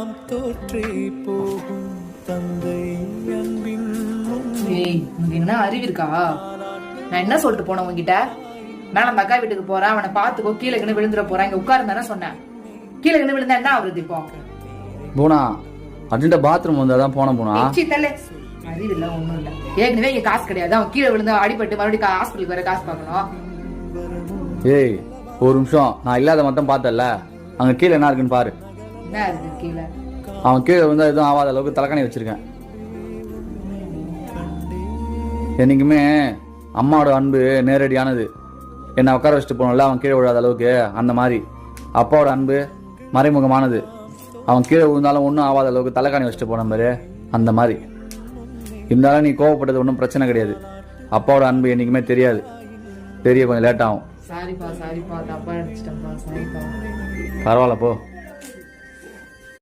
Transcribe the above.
எல்லாம் தோற்றே போகும் தந்தை அன்பின் உனக்கு என்ன அறிவு இருக்கா? நான் என்ன சொல்லிட்டு போனேன் உன்கிட்ட? மேல அந்த அக்கா வீட்டுக்கு போறேன் அவனை பாத்துக்கோ கீழே கிணறு விழுந்துட போறான் இங்க உட்காருந்தானே தானே சொன்னேன். கீழே கிணறு விழுந்தா என்ன ஆகுறது இப்போ? போனா அர்ஜென்ட்டாக பாத்ரூம் வந்தால் தான் போன. போனா அறிவு இல்ல ஒண்ணும் இல்ல. ஏற்கனவே இங்க காசு கிடையாது. அவன் கீழே விழுந்து அடிபட்டு மறுபடியும் ஹாஸ்பிட்டலுக்கு வேற காசு பார்க்கணும். ஏய் ஒரு நிமிஷம். நான் இல்லாத மட்டும் பார்த்தல அங்கே கீழே என்ன இருக்குன்னு பாரு. என்ன இருக்கு கீழே. அவன் கீழே வந்து எதுவும் ஆகாத அளவுக்கு தலைக்கணி வச்சிருக்கேன். என்னைக்குமே அம்மாவோட அன்பு நேரடியானது. என்னை உட்கார வச்சுட்டு போனோம்ல அவன் கீழே விழாத அளவுக்கு அந்த மாதிரி. அப்பாவோட அன்பு மறைமுகமானது. அவன் கீழே விழுந்தாலும் ஒன்றும் ஆகாத அளவுக்கு தலைக்காணி வச்சுட்டு போன பாரு அந்த மாதிரி. இருந்தாலும் நீ கோவப்பட்டது ஒன்றும் பிரச்சனை கிடையாது. அப்பாவோட அன்பு என்னைக்குமே தெரியாது. தெரிய கொஞ்சம் லேட் ஆகும். பரவாயில்ல போ.